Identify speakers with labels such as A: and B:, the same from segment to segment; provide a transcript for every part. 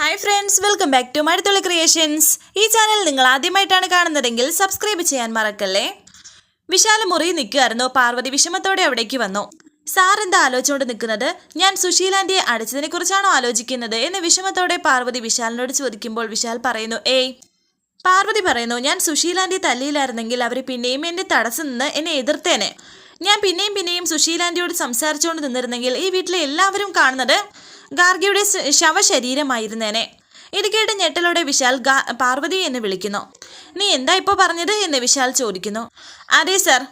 A: Hi friends welcome back to Mazhathulli creations ഈ channel നിങ്ങൾ ആദ്യമായിട്ടാണ് കാണുന്നതെങ്കിൽ സബ്സ്ക്രൈബ് ചെയ്യാൻ മറക്കല്ലേ? വിശാല മുറി നിൽക്കുമായിരുന്നു പാർവതി വിഷമത്തോടെ അവിടേക്ക് വന്നു. സാർ എന്താ ആലോചിച്ചുകൊണ്ട് നിൽക്കുന്നത്? ഞാൻ സുശീലാന്റിയെ അടിച്ചതിനെ കുറിച്ചാണോ ആലോചിക്കുന്നത് എന്ന് വിഷമത്തോടെ പാർവതി വിശാലിനോട് ചോദിക്കുമ്പോൾ വിശാൽ പറയുന്നു ഏയ്. പാർവതി പറയുന്നു ഞാൻ സുശീലാന്റി തല്ലിയിലായിരുന്നെങ്കിൽ അവർ പിന്നെയും എന്റെ തടസ്സം നിന്ന് എന്നെ എതിർത്തേനെ. ഞാൻ പിന്നെയും പിന്നെയും സുശീലാന്റിയോട് സംസാരിച്ചുകൊണ്ട് നിന്നിരുന്നെങ്കിൽ ഈ വീട്ടിലെ എല്ലാവരും കാണുന്നത് ഗാർഗിയുടെ ശവശരീരമായിരുന്നേനെ. ഇത് കേട്ട് ഞെട്ടലോടെ വിശാൽ പാർവതി എന്ന് വിളിക്കുന്നു. നീ എന്താ ഇപ്പോൾ പറഞ്ഞത്? എന്ന് വിശാൽ ചോദിക്കുന്നു. അതെ സർ.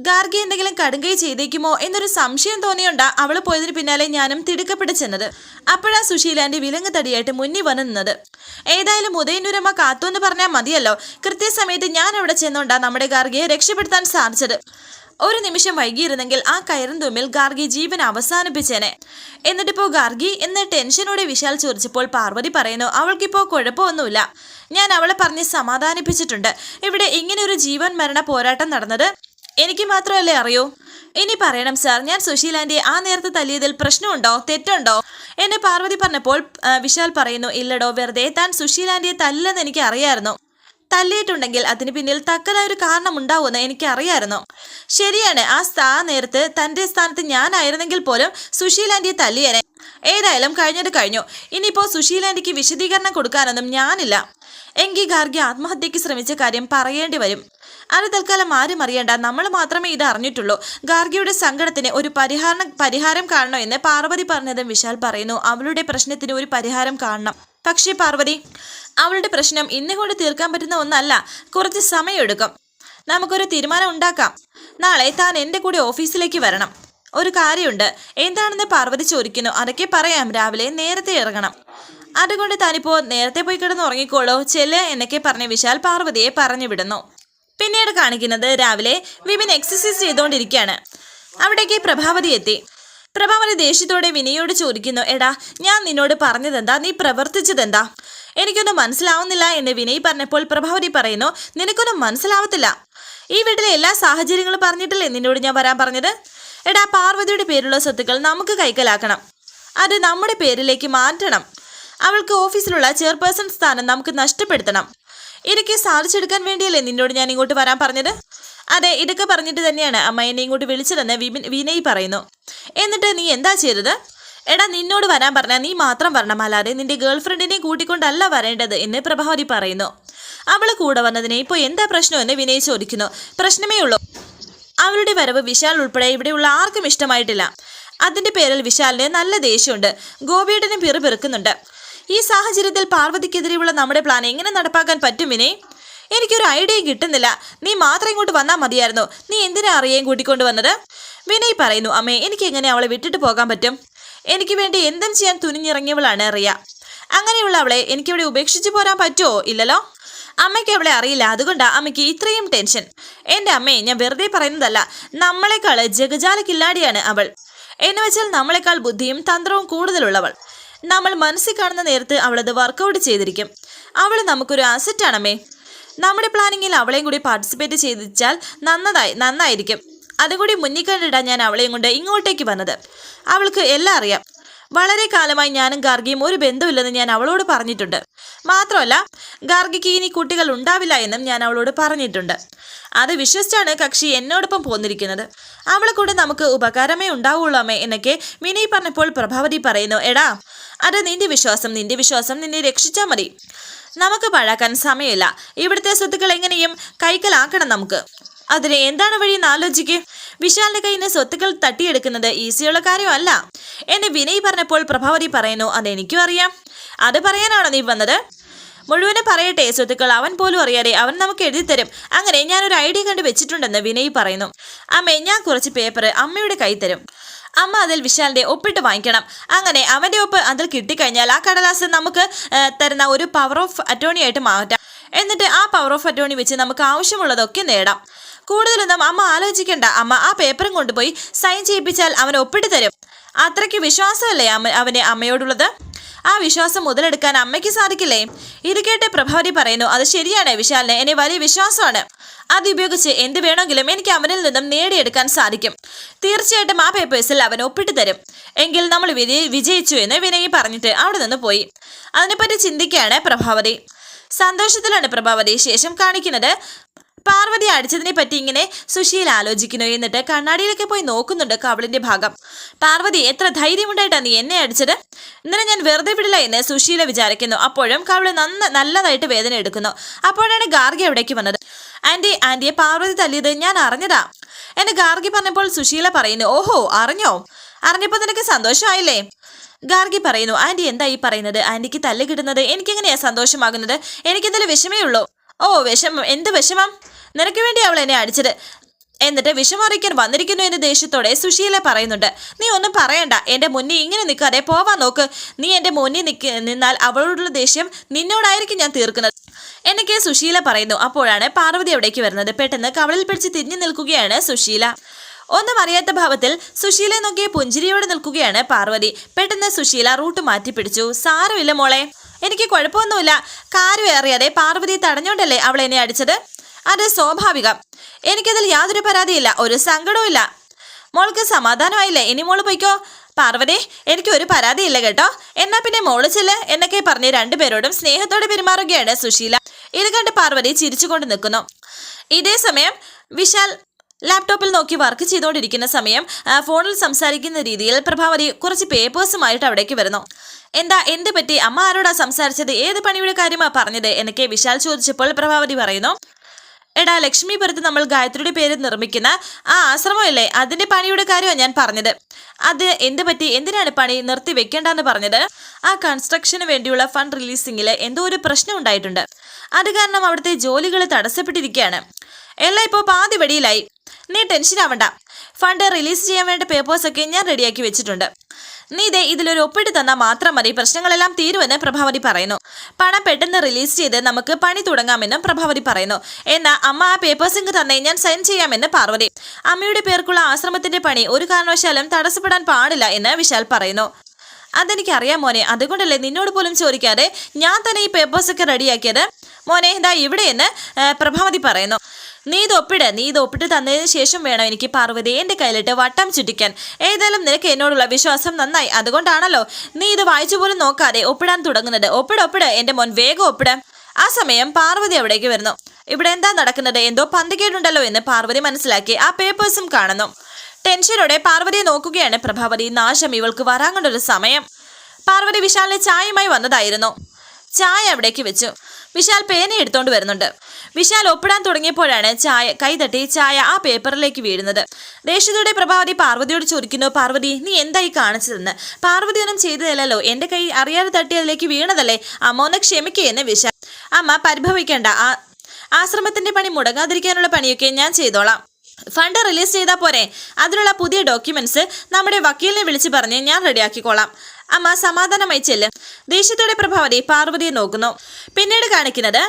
A: ഗാർഗി എന്തെങ്കിലും കടുങ്കൈ ചെയ്തേക്കുമോ? എന്നൊരു സംശയം തോന്നിയുണ്ടാ അവൾ പോയതിന് പിന്നാലെ ഞാനും തിടുക്കപ്പെട്ട് ചെന്നത്. അപ്പോഴാ സുശീലാന്റെ വിലങ്ങ് തടിയായിട്ട് മുന്നിൽ വന്നു നിന്നത്. ഏതായാലും ഉദയനൂരമ്മ കാത്തു എന്ന് പറഞ്ഞാൽ മതിയല്ലോ. കൃത്യസമയത്ത് ഞാൻ അവിടെ ചെന്നോണ്ടാ നമ്മുടെ ഗാർഗിയെ രക്ഷപ്പെടുത്താൻ സാധിച്ചത്. ഒരു നിമിഷം വൈകിയിരുന്നെങ്കിൽ ആ കയറും തുമ്മിൽ ഗാർഗി ജീവൻ അവസാനിപ്പിച്ചേനെ. എന്നിട്ടിപ്പോ ഗാർഗി എന്ന് ടെൻഷനോടെ വിശാൽ ചോദിച്ചപ്പോൾ പാർവതി പറയുന്നു അവൾക്കിപ്പോ കുഴപ്പമൊന്നുമില്ല. ഞാൻ അവളെ പറഞ്ഞ് സമാധാനിപ്പിച്ചിട്ടുണ്ട്. ഇവിടെ ഇങ്ങനെ ഒരു ജീവൻ മരണ പോരാട്ടം നടന്നത് എനിക്ക് മാത്രമല്ലേ അറിയൂ? ഇനി പറയണം സാർ. ഞാൻ സുശീലാന്റെ ആ നേരത്തെ തല്ലിയതിൽ പ്രശ്നമുണ്ടോ? തെറ്റുണ്ടോ? എന്നെ പാർവതി പറഞ്ഞപ്പോൾ വിശാൽ പറയുന്നു ഇല്ലടോ വെറുതെ താൻ സുശീലാന്റെ തല്ലെന്ന് എനിക്ക് അറിയായിരുന്നു തല്ലിയിട്ടുണ്ടെങ്കിൽ അതിന് പിന്നിൽ തക്കതായ ഒരു കാരണം ഉണ്ടാവുമെന്ന് എനിക്ക് അറിയായിരുന്നു ശരിയാണ് ആ സ്ഥാ നേരത്ത് തന്റെ സ്ഥാനത്ത് ഞാനായിരുന്നെങ്കിൽ പോലും സുശീലാന്റെ തല്ലിയേനെ. ഏതായാലും കഴിഞ്ഞത് കഴിഞ്ഞു. ഇനിയിപ്പോൾ സുശീലാന്റെക്ക് വിശദീകരണം കൊടുക്കാനൊന്നും ഞാനില്ല. എങ്കിൽ ഗാർഗി ആത്മഹത്യക്ക് ശ്രമിച്ച കാര്യം പറയേണ്ടി വരും. അത് തൽക്കാലം ആരും അറിയേണ്ട. നമ്മൾ മാത്രമേ ഇത് അറിഞ്ഞിട്ടുള്ളൂ. ഗാർഗിയുടെ സങ്കടത്തിന് ഒരു പരിഹാരം പരിഹാരം കാണണോ എന്ന് പാർവതി പറഞ്ഞതും വിശാൽ പറയുന്നു. അവളുടെ പ്രശ്നത്തിന് ഒരു പരിഹാരം കാണണം. പക്ഷേ പാർവതി അവളുടെ പ്രശ്നം ഇന്നുകൊണ്ട് തീർക്കാൻ പറ്റുന്ന ഒന്നല്ല. കുറച്ച് സമയമെടുക്കും. നമുക്കൊരു തീരുമാനം ഉണ്ടാക്കാം. നാളെ താൻ എന്റെ കൂടെ ഓഫീസിലേക്ക് വരണം. ഒരു കാര്യമുണ്ട്. എന്താണെന്ന് പാർവതി ചോദിക്കുന്നു. അതൊക്കെ പറയാം. രാവിലെ നേരത്തെ ഇറങ്ങണം. അതുകൊണ്ട് താനിപ്പോൾ നേരത്തെ പോയി കിടന്ന് ഉറങ്ങിക്കോളൂ. ചെല്ല് എന്നൊക്കെ പറഞ്ഞ വിശാൽ പാർവതിയെ പറഞ്ഞു വിടുന്നു. പിന്നീട് കാണിക്കുന്നത് രാവിലെ വിമിൻ എക്സസൈസ് ചെയ്തുകൊണ്ടിരിക്കുകയാണ് അവിടേക്ക് പ്രഭാവതി എത്തി. പ്രഭാവതി ദേഷ്യത്തോടെ വിനയോട് ചോദിക്കുന്നു എടാ ഞാൻ നിന്നോട് പറഞ്ഞതെന്താ? നീ പ്രവർത്തിച്ചതെന്താ? എനിക്കൊന്നും മനസ്സിലാവുന്നില്ല എന്ന് വിനയ് പറഞ്ഞപ്പോൾ പ്രഭാവതി പറയുന്നു നിനക്കൊന്നും മനസ്സിലാവത്തില്ല. ഈ വീട്ടിലെ എല്ലാ സാഹചര്യങ്ങളും പറഞ്ഞിട്ടില്ലേ നിന്നോട് ഞാൻ വരാൻ പറഞ്ഞത്? എടാ പാർവതിയുടെ പേരുള്ള സ്വത്തുക്കൾ നമുക്ക് കൈക്കലാക്കണം. അത് നമ്മുടെ പേരിലേക്ക് മാറ്റണം. അവൾക്ക് ഓഫീസിലുള്ള ചെയർപേഴ്സൺ സ്ഥാനം നമുക്ക് നഷ്ടപ്പെടുത്തണം. ഇതൊക്കെ സാധിച്ചെടുക്കാൻ വേണ്ടിയല്ലേ നിന്നോട് ഞാൻ ഇങ്ങോട്ട് വരാൻ പറഞ്ഞത്? അതെ ഇതൊക്കെ പറഞ്ഞിട്ട് തന്നെയാണ് അമ്മ എന്നെ ഇങ്ങോട്ട് വിളിച്ചതെന്ന് വിനയ് പറയുന്നു. എന്നിട്ട് നീ എന്താ ചെയ്തത്? എടാ നിന്നോട് വരാൻ പറഞ്ഞാൽ നീ മാത്രം വരണം അല്ലാതെ നിന്റെ ഗേൾ ഫ്രണ്ടിനെ കൂട്ടിക്കൊണ്ടല്ല വരേണ്ടത് എന്ന് പ്രഭാവതി പറയുന്നു. അവൾ കൂടെ വന്നതിനെ ഇപ്പോൾ എന്താ പ്രശ്നമെന്ന് വിനയ് ചോദിക്കുന്നു. പ്രശ്നമേ ഉള്ളൂ. അവളുടെ വരവ് വിശാൽ ഉൾപ്പെടെ ഇവിടെയുള്ള ആർക്കും ഇഷ്ടമായിട്ടില്ല. അതിന്റെ പേരിൽ വിശാലിന് നല്ല ദേഷ്യമുണ്ട്. ഗോപിയേട്ടനും പിറുപിറുക്കുന്നുണ്ട് ഈ സാഹചര്യത്തിൽ പാർവതിക്കെതിരെയുള്ള നമ്മുടെ പ്ലാൻ എങ്ങനെ നടപ്പാക്കാൻ പറ്റും വിനയ്? എനിക്കൊരു ഐഡിയ കിട്ടുന്നില്ല. നീ മാത്രം ഇങ്ങോട്ട് വന്നാൽ മതിയായിരുന്നു. നീ എന്തിനാ അറിയേം കൂട്ടിക്കൊണ്ടു വന്നത്? വിനയ് പറയുന്നു അമ്മേ എനിക്ക് എങ്ങനെ അവളെ വിട്ടിട്ട് പോകാൻ പറ്റും? എനിക്ക് വേണ്ടി എന്തും ചെയ്യാൻ തുനിഞ്ഞിറങ്ങിയവളാണ് റിയ. അങ്ങനെയുള്ള അവളെ എനിക്കിവിടെ ഉപേക്ഷിച്ചു പോരാൻ പറ്റുമോ ഇല്ലല്ലോ. അമ്മയ്ക്ക് അവളെ അറിയില്ല. അതുകൊണ്ട് അമ്മയ്ക്ക് ഇത്രയും ടെൻഷൻ. എന്റെ അമ്മയെ ഞാൻ വെറുതെ പറയുന്നതല്ല. നമ്മളെക്കാൾ ജഗജാല കില്ലാടിയാണ് അവൾ. എന്ന് വെച്ചാൽ നമ്മളെക്കാൾ ബുദ്ധിയും തന്ത്രവും കൂടുതലുള്ളവൾ. നമ്മൾ മനസ്സിൽ കാണുന്ന നേരത്ത് അവളത് വർക്കൗട്ട് ചെയ്തിരിക്കും. അവൾ നമുക്കൊരു അസറ്റാണമ്മേ നമ്മുടെ പ്ലാനിങ്ങിൽ അവളെയും കൂടി പാർട്ടിസിപ്പേറ്റ് ചെയ്തിച്ചാൽ നന്നതായി നന്നായിരിക്കും. അതുകൂടി മുന്നിൽ കണ്ടിട്ടാണ് ഞാൻ അവളെയും കൊണ്ട് ഇങ്ങോട്ടേക്ക് വന്നത്. അവൾക്ക് എല്ലാം അറിയാം. വളരെ കാലമായി ഞാനും ഗാർഗിയും ഒരു ബന്ധമില്ലെന്ന് ഞാൻ അവളോട് പറഞ്ഞിട്ടുണ്ട്. മാത്രമല്ല ഗാർഗിക്ക് ഇനി കുട്ടികൾ ഉണ്ടാവില്ല എന്നും ഞാൻ അവളോട് പറഞ്ഞിട്ടുണ്ട്. അത് വിശ്വസിച്ചാണ് കക്ഷി എന്നോടൊപ്പം പോന്നിരിക്കുന്നത്. അവളെ കൂടെ നമുക്ക് ഉപകാരമേ ഉണ്ടാവുള്ളൂ അമ്മേ എന്നൊക്കെ മിനി പറഞ്ഞപ്പോൾ പ്രഭാവതി പറയുന്നു എടാ അത് നിന്റെ വിശ്വാസം നിന്റെ വിശ്വാസം നിന്നെ രക്ഷിച്ചാൽ മതി. നമുക്ക് പഴാക്കാൻ സമയമില്ല. ഇവിടുത്തെ സ്വത്തുക്കൾ എങ്ങനെയും കൈക്കലാക്കണം നമുക്ക്. അതിന് എന്താണ് വഴിയെന്ന് ആലോചിക്ക്. വിശാലിന്റെ കയ്യിൽ നിന്ന് സ്വത്തുക്കൾ തട്ടിയെടുക്കുന്നത് ഈസിയുള്ള കാര്യമല്ല. എന്നെ വിനയ് പറഞ്ഞപ്പോൾ പ്രഭാവതി പറയുന്നു അതെനിക്കും അറിയാം. അത് പറയാനാണോ നീ വന്നത്? മുഴുവനും പറയട്ടെ സ്വത്തുക്കൾ അവൻ പോലും അറിയാതെ അവൻ നമുക്ക് എഴുതി തരും. അങ്ങനെ ഞാനൊരു ഐഡിയ കണ്ട് വെച്ചിട്ടുണ്ടെന്ന് വിനയ് പറയുന്നു. അമ്മേ ഞാൻ കുറച്ച് പേപ്പർ അമ്മയുടെ കൈ തരും. അമ്മ അതിൽ വിശാലിന്റെ ഒപ്പിട്ട് വാങ്ങിക്കണം. അങ്ങനെ അവന്റെ ഒപ്പ് അതിൽ കിട്ടിക്കഴിഞ്ഞാൽ ആ കടലാസ് നമുക്ക് തരുന്ന ഒരു പവർ ഓഫ് അറ്റോണി ആയിട്ട് മാറ്റാം. എന്നിട്ട് ആ പവർ ഓഫ് അറ്റോണി വെച്ച് നമുക്ക് ആവശ്യമുള്ളതൊക്കെ നേടാം. കൂടുതലൊന്നും അമ്മ ആലോചിക്കണ്ട. അമ്മ ആ പേപ്പറും കൊണ്ടുപോയി സൈൻ ചെയ്യിപ്പിച്ചാൽ അവൻ ഒപ്പിട്ട് തരും. അത്രയ്ക്ക് വിശ്വാസമല്ലേ അമ്മ അവന് അമ്മയോടുള്ളത്? ആ വിശ്വാസം മുതലെടുക്കാൻ അമ്മയ്ക്ക് സാധിക്കില്ലേ? ഇത് കേട്ട് പ്രഭാവതി പറയുന്നു അത് ശരിയാണ് വിശാലിന്. എന്നെ വലിയ വിശ്വാസമാണ്. അത് ഉപയോഗിച്ച് എന്ത് വേണമെങ്കിലും എനിക്ക് അവനിൽ നിന്നും നേടിയെടുക്കാൻ സാധിക്കും. തീർച്ചയായിട്ടും ആ പേപ്പേഴ്സിൽ അവൻ ഒപ്പിട്ട് തരും. എങ്കിൽ നമ്മൾ വിജയി വിജയിച്ചു എന്ന് വിനയ് പറഞ്ഞിട്ട് അവിടെ നിന്ന് പോയി. അതിനെപ്പറ്റി ചിന്തിക്കുകയാണ് പ്രഭാവതി. സന്തോഷത്തിലാണ് പ്രഭാവതി ശേഷം കാണിക്കുന്നത്. പാർവതി അടിച്ചതിനെ പറ്റി ഇങ്ങനെ സുശീൽ ആലോചിക്കുന്നു. എന്നിട്ട് കണ്ണാടിയിലൊക്കെ പോയി നോക്കുന്നുണ്ട് കവളിന്റെ ഭാഗം. പാർവതി എത്ര ധൈര്യമുണ്ടായിട്ടാ നീ എന്നെ അടിച്ചത്? ഇന്നലെ ഞാൻ വെറുതെ വിടില്ല എന്ന് സുശീല വിചാരിക്കുന്നു. അപ്പോഴും കവൾ നന്ന നല്ലതായിട്ട് വേദന എടുക്കുന്നു. അപ്പോഴാണ് ഗാർഗി അവിടേക്ക് വന്നത്. ആന്റി ആന്റിയെ പാർവതി തല്ലിയത് ഞാൻ അറിഞ്ഞതാ. എന്നെ ഗാർഗി പറഞ്ഞപ്പോൾ സുശീല പറയുന്നു ഓഹോ അറിഞ്ഞോ? അറിഞ്ഞപ്പോൾ നിനക്ക് സന്തോഷമായില്ലേ? ഗാർഗി പറയുന്നു ആന്റി എന്താ ഈ പറയുന്നത്? ആന്റിക്ക് തല്ല് കിട്ടുന്നത് എനിക്കെങ്ങനെയാ സന്തോഷമാകുന്നത്? എനിക്കെന്തെങ്കിലും വിഷമേ ഉള്ളൂ. ഓ വിഷമം. എന്ത് വിഷമം? നിനക്ക് വേണ്ടി അവൾ എന്നെ അടിച്ചത്. എന്നിട്ട് വിഷമറിയിക്കാൻ വന്നിരിക്കുന്നു എന്ന് ദേഷ്യത്തോടെ സുശീല പറയുന്നുണ്ട്. നീ ഒന്നും പറയണ്ട. എന്റെ മുന്നിൽ ഇങ്ങനെ നിൽക്കാതെ പോവാൻ നോക്ക്. നീ എന്റെ മുന്നിൽ നിൽക്ക നിന്നാൽ അവളോടുള്ള ദേഷ്യം നിന്നോടായിരിക്കും ഞാൻ തീർക്കുന്നത്. എന്നൊക്കെ സുശീല പറയുന്നു. അപ്പോഴാണ് പാർവതി അവിടേക്ക് വരുന്നത്. പെട്ടെന്ന് കവളിൽ പിടിച്ച് തിരിഞ്ഞു നിൽക്കുകയാണ് സുശീല. ഒന്നും അറിയാത്ത ഭാവത്തിൽ സുശീലയെ നോക്കിയ പുഞ്ചിരിയോടെ നിൽക്കുകയാണ് പാർവതി. പെട്ടെന്ന് സുശീല റൂട്ട് മാറ്റി പിടിച്ചു സാരമില്ല മോളെ. എനിക്ക് കുഴപ്പമൊന്നുമില്ല. കാര്യം അറിയാതെ പാർവതി തടഞ്ഞോണ്ടല്ലേ അവൾ എന്നെ അടിച്ചത്? അത് സ്വാഭാവികം. എനിക്കതിൽ യാതൊരു പരാതിയില്ല ഒരു സങ്കടവും മോൾക്ക് സമാധാനമായില്ലേ? ഇനി മോൾ പോയിക്കോ? പാർവതി എനിക്ക് ഒരു പരാതിയില്ല കേട്ടോ. എന്നാ പിന്നെ മോൾ ചെല്ല് എന്നൊക്കെ പറഞ്ഞ് രണ്ടുപേരോടും സ്നേഹത്തോടെ പെരുമാറുകയാണ് സുശീല. ഇത് കണ്ട് പാർവതി ചിരിച്ചുകൊണ്ട് നിൽക്കുന്നു. ഇതേ സമയം വിശാൽ ലാപ്ടോപ്പിൽ നോക്കി വർക്ക് ചെയ്തുകൊണ്ടിരിക്കുന്ന സമയം ഫോണിൽ സംസാരിക്കുന്ന രീതിയിൽ പ്രഭാവതി കുറച്ച് പേപ്പേഴ്സുമായിട്ട് അവിടേക്ക് വരുന്നു. എന്താ എന്ത് പറ്റി? അമ്മ ആരോടാ സംസാരിച്ചത്? ഏത് പണിയുടെ കാര്യമാ പറഞ്ഞത്? എന്നൊക്കെ വിശാൽ ചോദിച്ചപ്പോൾ പ്രഭാവതി പറയുന്നു എടാ ലക്ഷ്മിപുരത്ത് നമ്മൾ ഗായത്രിയുടെ പേര് നിർമ്മിക്കുന്ന ആ ആശ്രമമില്ലേ? അതിന്റെ പണിയുടെ കാര്യമാണ് ഞാൻ പറഞ്ഞത്. അത് എന്ത് പറ്റി? എന്തിനാണ് പണി നിർത്തി വെക്കേണ്ടെന്ന് പറഞ്ഞത്? ആ കൺസ്ട്രക്ഷന് വേണ്ടിയുള്ള ഫണ്ട് റിലീസിംഗിൽ എന്തോ ഒരു പ്രശ്നം ഉണ്ടായിട്ടുണ്ട്. അത് കാരണം അവിടുത്തെ ജോലികൾ തടസ്സപ്പെട്ടിരിക്കുകയാണ്. എല്ലാം ഇപ്പോൾ പാതി വെടിയിലായി നീ ടെൻഷൻ ആവണ്ട ഫണ്ട് റിലീസ് ചെയ്യാൻ വേണ്ട പേപ്പേഴ്സൊക്കെ ഞാൻ റെഡിയാക്കി വെച്ചിട്ടുണ്ട്. നീ ഇതേ ഇതിലൊരു ഒപ്പിട്ട് തന്നാൽ മാത്രം മതി. പ്രശ്നങ്ങളെല്ലാം തീരുമെന്ന് പ്രഭാവതി പറയുന്നു. പണം പെട്ടെന്ന് റിലീസ് ചെയ്ത് നമുക്ക് പണി തുടങ്ങാമെന്നും പ്രഭാവതി പറയുന്നു. എന്നാൽ അമ്മ ആ പേപ്പേഴ്സ് തന്നെ ഞാൻ സൈൻ ചെയ്യാമെന്ന് പാർവതി. അമ്മയുടെ പേർക്കുള്ള ആശ്രമത്തിന്റെ പണി ഒരു കാരണവശാലും തടസ്സപ്പെടാൻ പാടില്ല എന്ന് വിശാൽ പറയുന്നു. അതെനിക്കറിയാം മോനെ. അതുകൊണ്ടല്ലേ നിന്നോട് പോലും ചോദിക്കാതെ ഞാൻ തന്നെ ഈ പേപ്പേഴ്സൊക്കെ റെഡിയാക്കിയത് മോനെ ഇതാ ഇവിടെയെന്ന് പ്രഭാവതി പറയുന്നു. നീ ഇത് ഒപ്പിട് നീ ഇത് ഒപ്പിട്ട് തന്നതിന് ശേഷം വേണം എനിക്ക് പാർവതി എന്റെ കയ്യിലിട്ട് വട്ടം ചുറ്റിക്കാൻ. ഏതായാലും നിനക്ക് എന്നോടുള്ള വിശ്വാസം നന്നായി. അതുകൊണ്ടാണല്ലോ നീ ഇത് വായിച്ചു പോലും നോക്കാതെ ഒപ്പിടാൻ തുടങ്ങുന്നത്. ഒപ്പിട് ഒപ്പിട്. എന്റെ മോൻ വേഗം ഒപ്പിട. ആ സമയം പാർവതി അവിടേക്ക് വരുന്നു. ഇവിടെ എന്താ നടക്കുന്നത്? എന്തോ പന്തികേടുണ്ടല്ലോ എന്ന് പാർവതി മനസ്സിലാക്കി ആ പേപ്പേഴ്സും കാണുന്നു. ടെൻഷനോടെ പാർവതിയെ നോക്കുകയാണ് പ്രഭാവതി. നാശം ഇവൾക്ക് വരാൻ കൊണ്ടൊരു സമയം. പാർവതി വിശാലിന് ചായയുമായി വന്നതായിരുന്നു. ചായ അവിടേക്ക് വെച്ചു. വിശാൽ പേന എടുത്തോണ്ട് വരുന്നുണ്ട്. വിശാൽ ഒപ്പിടാൻ തുടങ്ങിയപ്പോഴാണ് ചായ കൈതട്ടി ചായ ആ പേപ്പറിലേക്ക് വീഴുന്നത്. രേഷിതയുടെ പ്രഭാവതി പാർവതിയോട് ചോദിക്കുന്നു പാർവതി നീ എന്തായി കാണിച്ചതെന്ന്? പാർവതി ഒന്നും ചെയ്തതല്ലല്ലോ എന്റെ കൈ അറിയാതെ തട്ടി അതിലേക്ക് വീണതല്ലേ? അമ്മ ഒന്ന് ക്ഷമിക്കുകയെന്ന് വിശാൽ. അമ്മ പരിഭവിക്കേണ്ട. ആ ആശ്രമത്തിന്റെ പണി മുടങ്ങാതിരിക്കാനുള്ള പണിയൊക്കെ ഞാൻ ചെയ്തോളാം. ഫണ്ട് റിലീസ് ചെയ്താൽ പോരെ. അതിനുള്ള പുതിയ ഡോക്യുമെന്റ്സ് നമ്മുടെ വക്കീലിനെ വിളിച്ചു പറഞ്ഞ് ഞാൻ റെഡിയാക്കിക്കോളാം. അമ്മ സമാധാനമായി ചെല്ല്. ദേഷ്യത്തോടെ പ്രഭാവതി പാർവതിയെ നോക്കുന്നു. പിന്നീട് കാണിക്കുന്നത്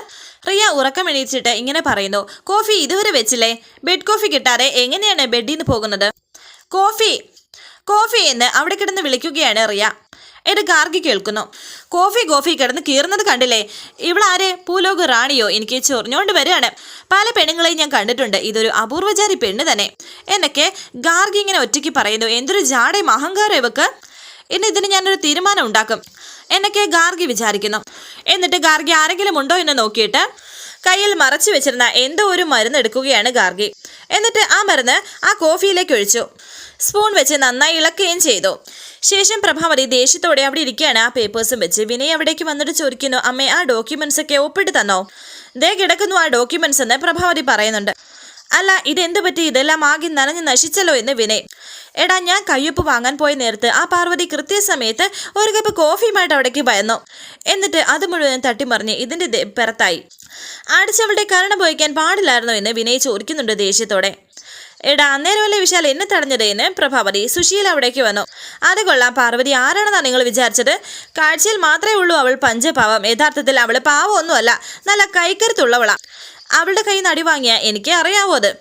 A: റിയ ഉറക്കം എണീച്ചിട്ട് ഇങ്ങനെ പറയുന്നു കോഫി ഇതുവരെ വെച്ചില്ലേ? ബെഡ് കോഫി കിട്ടാതെ എങ്ങനെയാണ് ബെഡിൽ നിന്ന് പോകുന്നത്? കോഫി കോഫി എന്ന് അവിടെ കിടന്ന് വിളിക്കുകയാണ് റിയ. ഇത് ഗാർഗി കേൾക്കുന്നു. കോഫി കോഫി കിടന്ന് കീറുന്നത് കണ്ടില്ലേ? ഇവളാരെ? പൂലോക റാണിയോ? എനിക്ക് ചൊറിഞ്ഞോണ്ട് വരികയാണ്. പല പെണ്ണുങ്ങളെയും ഞാൻ കണ്ടിട്ടുണ്ട്. ഇതൊരു അപൂർവചാരി പെണ്ണ് തന്നെ. എന്നൊക്കെ ഗാർഗി ഇങ്ങനെ ഒറ്റയ്ക്ക് പറയുന്നു. എന്തൊരു ജാടയും അഹങ്കാരം ഇവക്ക്. ഇന്ന് ഇതിന് ഞാനൊരു തീരുമാനം ഉണ്ടാക്കും. എന്നൊക്കെ ഗാർഗി വിചാരിക്കുന്നു. എന്നിട്ട് ഗാർഗി ആരെങ്കിലും ഉണ്ടോ എന്ന് നോക്കിയിട്ട് കയ്യിൽ മറച്ചു വെച്ചിരുന്ന എന്തോ ഒരു മരുന്ന് എടുക്കുകയാണ് ഗാർഗി. എന്നിട്ട് ആ മരുന്ന് ആ കോഫിയിലേക്ക് ഒഴിച്ചു. സ്പൂൺ വെച്ച് നന്നായി ഇളക്കുകയും ചെയ്തു. ശേഷം പ്രഭാവതി ദേഷ്യത്തോടെ അവിടെ ഇരിക്കുകയാണ്. ആ പേപ്പേഴ്സും വെച്ച് വിനയ് അവിടേക്ക് വന്നിട്ട് ചോദിക്കുന്നു അമ്മേ ആ ഡോക്യുമെന്റ്സ് ഒക്കെ ഒപ്പിട്ട് തന്നോ? ദേ കിടക്കുന്നു ആ ഡോക്യുമെന്റ്സ് എന്ന് പ്രഭാവതി പറയുന്നുണ്ട്. അല്ല ഇതെന്ത് പറ്റി? ഇതെല്ലാം ആകെ നനഞ്ഞ് നശിച്ചല്ലോ എന്ന് വിനയ്. എടാ ഞാൻ കയ്യൊപ്പ് വാങ്ങാൻ പോയ നേരത്ത് ആ പാർവതി കൃത്യസമയത്ത് ഒരു കപ്പ് കോഫിയുമായിട്ട് അവിടേക്ക് ഭയന്നു എന്നിട്ട് അത് മുഴുവൻ തട്ടിമറിഞ്ഞ് പുറത്തായി പിറത്തായി. അടിച്ചവളുടെ കരണം പോയിക്കാൻ പാടില്ലായിരുന്നോ എന്ന് വിനയ് ചോദിക്കുന്നുണ്ട് ദേഷ്യത്തോടെ. എടാ അന്നേരമല്ലേ വിശാൽ എന്നെ തടഞ്ഞതേന്ന് പ്രഭാവതി സുശീല അവിടേക്ക് വന്നു. അത് കൊള്ളാം പാർവതി. ആരാണെന്നാണ് നിങ്ങൾ വിചാരിച്ചത്? കാഴ്ചയിൽ മാത്രമേ ഉള്ളൂ അവൾ പഞ്ചപാവം. യഥാർത്ഥത്തിൽ അവൾ പാവമൊന്നുമല്ല നല്ല കൈക്കരുത്തുള്ളവളാ. അവളുടെ കൈ നടി വാങ്ങിയ എനിക്ക് അറിയാവോ അത്.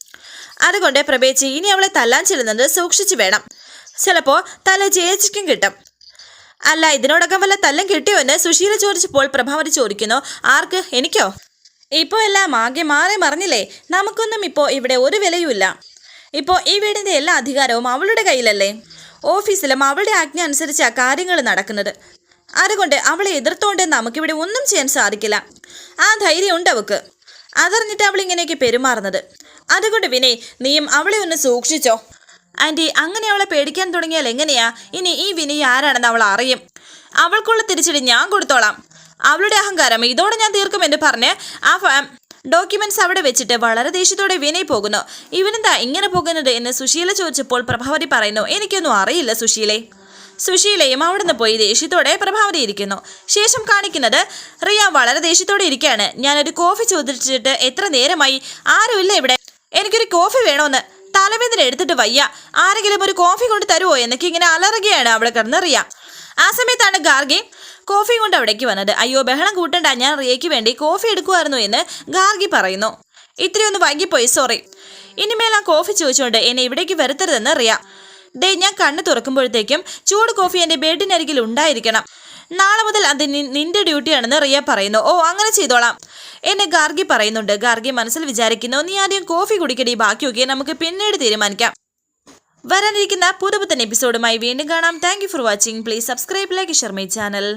A: അതുകൊണ്ട് പ്രഭേച്ചി ഇനി അവളെ തല്ലാൻ ചെല്ലുന്നത് സൂക്ഷിച്ചു വേണം. ചിലപ്പോൾ തല ചേച്ചിക്കും കിട്ടും. അല്ല ഇതിനോടൊക്കെ വല്ല തല്ലം കിട്ടിയോ എന്ന് സുശീല ചോദിച്ചപ്പോൾ പ്രഭാവതി ചോദിക്കുന്നു ആർക്ക്? എനിക്കോ? ഇപ്പോൾ എല്ലാം ആകെ മാറി മറിഞ്ഞില്ലേ? നമുക്കൊന്നും ഇപ്പോൾ ഇവിടെ ഒരു വിലയുമില്ല. ഇപ്പോൾ ഈ വീടിന്റെ എല്ലാ അധികാരവും അവളുടെ കയ്യിലല്ലേ? ഓഫീസിലും അവളുടെ ആജ്ഞ അനുസരിച്ചാണ് കാര്യങ്ങൾ നടക്കുന്നത്. അതുകൊണ്ട് അവളെ എതിർത്തോണ്ട് നമുക്കിവിടെ ഒന്നും ചെയ്യാൻ സാധിക്കില്ല. ആ ധൈര്യം ഉണ്ട് അവൾക്ക് അതറിഞ്ഞിട്ട് അവൾ ഇങ്ങനെയൊക്കെ പെരുമാറുന്നത്. അതുകൊണ്ട് വിനയ് നീയും അവളെ ഒന്ന് സൂക്ഷിച്ചോ. ആന്റി അങ്ങനെ അവളെ പേടിക്കാൻ തുടങ്ങിയാൽ എങ്ങനെയാ? ഇനി ഈ വിനയ് ആരാണെന്ന് അവൾ അറിയും. അവൾക്കുള്ള തിരിച്ചടി ഞാൻ കൊടുത്തോളാം. അവളുടെ അഹങ്കാരം ഇതോടെ ഞാൻ തീർക്കും എന്ന് പറഞ്ഞ് ആ ഡോക്യുമെന്റ്സ് അവിടെ വെച്ചിട്ട് വളരെ ദേഷ്യത്തോടെ വിനയ് പോകുന്നു. ഇവനെന്താ ഇങ്ങനെ പോകുന്നത്? എന്ന് സുശീല ചോദിച്ചപ്പോൾ പ്രഭാവതി പറയുന്നു എനിക്കൊന്നും അറിയില്ല സുശീലെ. സുശീലയും അവിടുന്ന് പോയി ദേഷ്യത്തോടെ പ്രഭാവതി ഇരിക്കുന്നു. ശേഷം കാണിക്കുന്നത് റിയ വളരെ ദേഷ്യത്തോടെ ഇരിക്കുകയാണ്. ഞാനൊരു കോഫി ചോദിച്ചിട്ട് എത്ര നേരമായി? ആരുമില്ല ഇവിടെ. എനിക്കൊരു കോഫി വേണോന്ന്. തലവേദന എടുത്തിട്ട് വയ്യ. ആരെങ്കിലും ഒരു കോഫി കൊണ്ട് തരുമോ എന്നൊക്കെ ഇങ്ങനെ അലറുകയാണ് അവിടെ കിടന്ന് റിയ. ആ സമയത്താണ് ഗാർഗി കോഫി കൊണ്ട് അവിടേക്ക് വന്നത്. അയ്യോ ബഹളം കൂട്ടണ്ട. ഞാൻ റിയയ്ക്ക് വേണ്ടി കോഫി എടുക്കുമായിരുന്നു എന്ന് ഗാർഗി പറയുന്നു. ഇത്രയൊന്ന് വൈകിപ്പോയി സോറി. ഇനിമേൽ ആ കോഫി ചോദിച്ചുകൊണ്ട് എന്നെ ഇവിടേക്ക് വരുത്തരുതെന്ന് റിയ. ദേ ഞാൻ കണ്ണ് തുറക്കുമ്പോഴത്തേക്കും ചൂട് കോഫി എന്റെ ബെഡിനരികിൽ ഉണ്ടായിരിക്കണം. നാളെ മുതൽ അത് നിന്റെ ഡ്യൂട്ടിയാണെന്ന് റിയ പറയുന്നു. ഓ അങ്ങനെ ചെയ്തോളാം. എന്നെ ഗാർഗി പറയുന്നുണ്ട്. ഗാർഗി മനസ്സിൽ വിചാരിക്കുന്നു നീ ആദ്യം കോഫി കുടിക്കടി ബാക്കിയൊക്കെ നമുക്ക് പിന്നീട് തീരുമാനിക്കാം. വരാനിരിക്കുന്ന പുതുപുത്തൻ എപ്പിസോഡുമായി വീണ്ടും കാണാം. Thank for watching please subscribe like share my channel